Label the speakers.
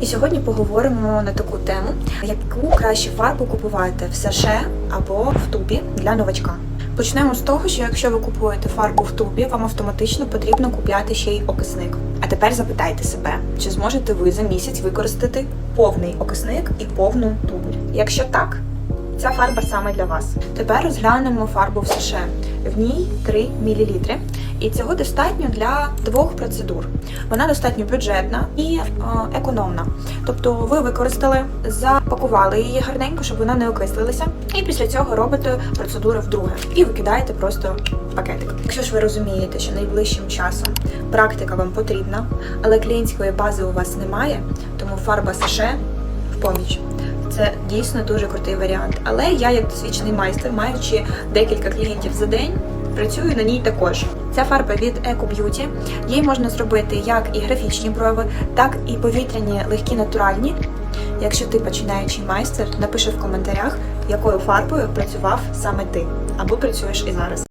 Speaker 1: І сьогодні поговоримо на таку тему, яку краще фарбу купувати в саше або в тубі для новачка. Почнемо з того, що якщо ви купуєте фарбу в тубі, вам автоматично потрібно купляти ще й окисник. А тепер запитайте себе, чи зможете ви за місяць використати повний окисник і повну тубу. Якщо так, ця фарба саме для вас. Тепер розглянемо фарбу в саше. В ній 3 мл. І цього достатньо для двох процедур. Вона достатньо бюджетна і е, економна. Тобто ви використали, запакували її гарненько, щоб вона не окислилася, і після цього робите процедуру вдруге і викидаєте просто пакетик. Якщо ж ви розумієте, що найближчим часом практика вам потрібна, але клієнтської бази у вас немає, тому фарба саше в поміч. Це дійсно дуже крутий варіант. Але я, як досвідчений майстер, маючи декілька клієнтів за день, працюю на ній також. Ця фарба від Eco Beauty. Її можна зробити як і графічні брови, так і повітряні легкі натуральні. Якщо ти починаючий майстер, напиши в коментарях, якою фарбою працював саме ти або працюєш і зараз.